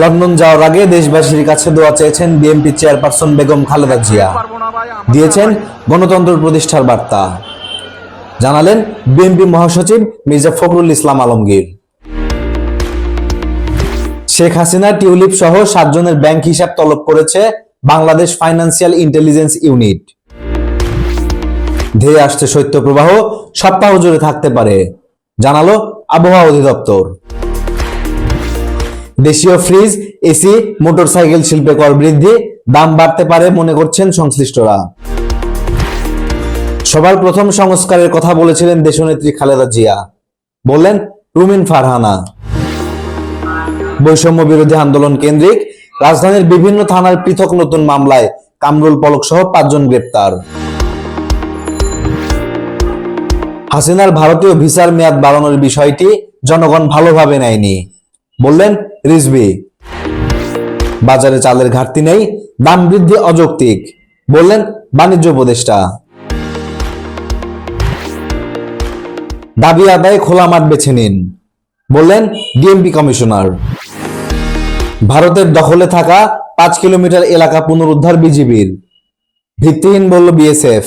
London যাওয়ার আগে দেশবাসীর কাছে দোয়া চেয়েছেন বিএনপি চেয়ারপারসন বেগম খালেদা জিয়া। দিয়েছেন গণতন্ত্র প্রতিষ্ঠার বার্তা। জানালেন বিএনপি মহাসচিব মির্জা ফখরুল ইসলাম আলমগীর। শেখ হাসিনা টিউলিপ সহ সাতজনের ব্যাংক হিসাব তলব করেছে বাংলাদেশ ফাইন্যান্সিয়াল ইন্টেলিজেন্স ইউনিট। ধেয়ে আসছে শৈত্যপ্রবাহ, সপ্তাহ জুড়ে থাকতে পারে, জানালো আবহাওয়া অধিদপ্তর। দেশীয় ফ্রিজ, এসি, মোটরসাইকেল শিল্পে কর বৃদ্ধি, দাম বাড়তে পারে মনে করছেন সংশ্লিষ্টরা। সবার প্রথম সংস্কারের কথা বলেছিলেন দেশনেত্রী খালেদা জিয়া। বললেন, রুমিন ফারহানা। বৈষম্য বিরোধী আন্দোলন কেন্দ্রিক, রাজধানীর বিভিন্ন থানার পৃথক নতুন মামলায় কামরুল পলক সহ পাঁচজন গ্রেপ্তার। হাসিনার ভারতীয় ভিসার মেয়াদ বাড়ানোর বিষয়টি জনগণ ভালোভাবে নেয়নি। বললেন, রিজভি, বাজারে চালের ঘাটতি নেই, দাম বৃদ্ধি অযৌক্তিক। বললেন, বাণিজ্য উপদেষ্টা। দাবি আদায় খোলা মাঠ বেছে নিন। বললেন, ডিএমপি কমিশনার। ভারতের দখলে থাকা পাঁচ কিলোমিটার এলাকা পুনরুদ্ধার বিজিবির। ভিত্তিহীন, বলল, বিএসএফ।